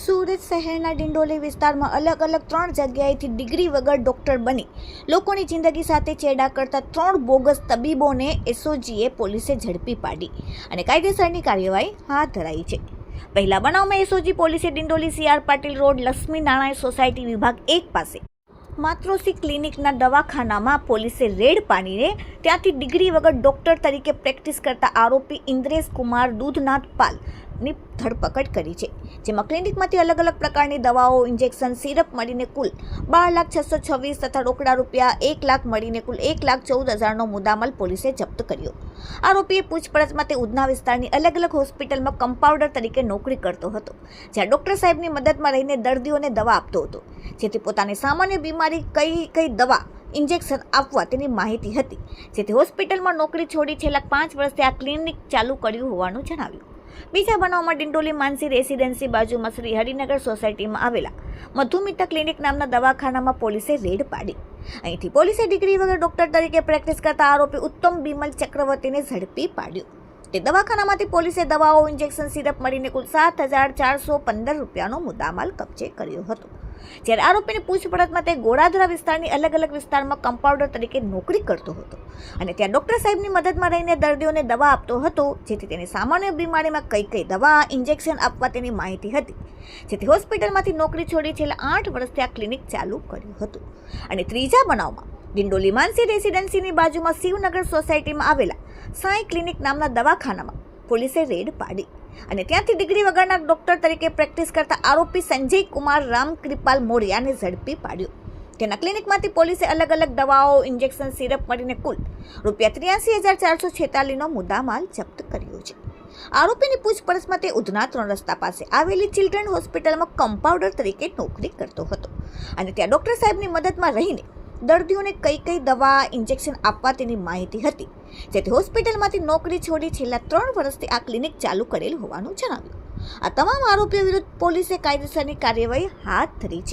સુરત શહેરના ડિંડોલી વિસ્તારમાં અલગ અલગ ત્રણ જગ્યાએથી ડિગ્રી વગર ડોક્ટર બની. લોકોની જિંદગી સાથે ચેડા કરતા ત્રણ બોગસ તબીબોને એસઓજીએ પોલીસે ઝડપી પાડી અને કાયદેસરની કાર્યવાહી હાથ ધરાઈ છે. પહેલા બનાવમાં એસઓજી પોલીસે Dindoli CR Patil road Lakshmi Narayan society વિભાગ એક પાસે માત્રોસી ક્લિનિકના દવાખાનામાં પોલીસે રેડ પાડીને ત્યાંથી ડિગ્રી વગર ડોક્ટર તરીકે પ્રેક્ટિસ કરતા આરોપી ઇન્દ્રેશ કુમાર દૂધનાથ પાલની ધરપકડ કરી છે, જેમાં ક્લિનિકમાંથી અલગ અલગ પ્રકારની દવાઓ, ઇન્જેક્શન, સિરપ મળીને કુલ બાર લાખ છસો છવ્વીસ તથા રોકડા રૂપિયા એક લાખ મળીને કુલ એક લાખ ચૌદ હજારનો મુદ્દામાલ પોલીસે જપ્ત કર્યો. આરોપીએ પૂછપરછમાં તે ઉધના વિસ્તારની અલગ અલગ હોસ્પિટલમાં કમ્પાઉન્ડર તરીકે નોકરી કરતો હતો, જ્યાં ડૉક્ટર સાહેબની મદદમાં રહીને દર્દીઓને દવા આપતો હતો, જેથી પોતાની સામાન્ય બીમારી કઈ કઈ દવા, ઇન્જેક્શન આપવા તેની માહિતી હતી, જેથી હોસ્પિટલમાં નોકરી છોડી છેલ્લા પાંચ વર્ષથી આ ક્લિનિક ચાલુ કર્યું હોવાનું જણાવ્યું. બીજા બનાવમાં ડિંડોલી માનસી રેસિડેન્સી બાજુમાં શ્રી હરિનગર સોસાયટીમાં આવેલા મધુમિતા ક્લિનિક નામના દવાખાનામાં પોલીસે રેડ પાડી. અહીંથી પોલીસે ડિગ્રી વગર ડોક્ટર તરીકે પ્રેક્ટિસ કરતા આરોપી ઉત્તમ બિમલ ચક્રવર્તીને ઝડપી પાડ્યો. તે દવાખાનામાંથી પોલીસે દવાઓ, ઇન્જેક્શન, સિરપ મળીને કુલ સાત હજાર ચારસો પંદર રૂપિયાનો મુદ્દામાલ કબજે કર્યો હતો. જ્યારે આરોપીની પૂછપરછમાં તે ગોળાધરા વિસ્તારની અલગ અલગ વિસ્તારમાં કમ્પાઉન્ડર તરીકે નોકરી કરતો હતો. અને ત્યાં ડૉક્ટર સાહેબની મદદમાં રહીને દર્દીઓને દવા આપતો હતો, જેથી તેની સામાન્ય બીમારીમાં કઈ કઈ દવા ઇન્જેક્શન આપવા તેની માહિતી હતી. જેથી હોસ્પિટલમાંથી નોકરી છોડી છેલ્લા આઠ વર્ષથી આ ક્લિનિક ચાલુ કર્યું હતું. અને ત્રીજા બનાવમાં દિંડોલી માનસી રેસિડેન્સીની બાજુમાં શિવનગર સોસાયટીમાં આવેલા સાંઈ ક્લિનિક નામના દવાખાનામાં પોલીસે રેડ પાડી. અને ત્યાંથી ડિગ્રી વગરના ડોક્ટર તરીકે પ્રેક્ટિસ કરતા આરોપી સંજય કુમાર રામ કૃપાલ મોરિયાને ઝડપી પાડ્યો. તેના ક્લિનિકમાંથી પોલીસે અલગ અલગ દવાઓ, ઇન્જેક્શન, સિરપ મળીને કુલ રૂપિયા ત્ર્યાસી હજાર ચારસો છેતાલીસનો મુદ્દામાલ જપ્ત કર્યો છે. આરોપીની પૂછપરછમાં તે ઉધના ત્રણ રસ્તા પાસે આવેલી ચિલ્ડ્રન હોસ્પિટલમાં કમ્પાઉન્ડર તરીકે નોકરી કરતો હતો. અને ત્યાં ડૉક્ટર સાહેબની મદદમાં રહીને દર્દીઓને કઈ કઈ દવા ઇન્જેક્શન આપવા તેની માહિતી હતી. જેથી હોસ્પિટલમાંથી નોકરી છોડી છેલ્લા ત્રણ વર્ષથી આ ક્લિનિક ચાલુ કરેલ હોવાનું જણાવ્યું. આ તમામ આરોપીઓ વિરુદ્ધ પોલીસે કાયદેસરની કાર્યવાહી હાથ ધરી છે.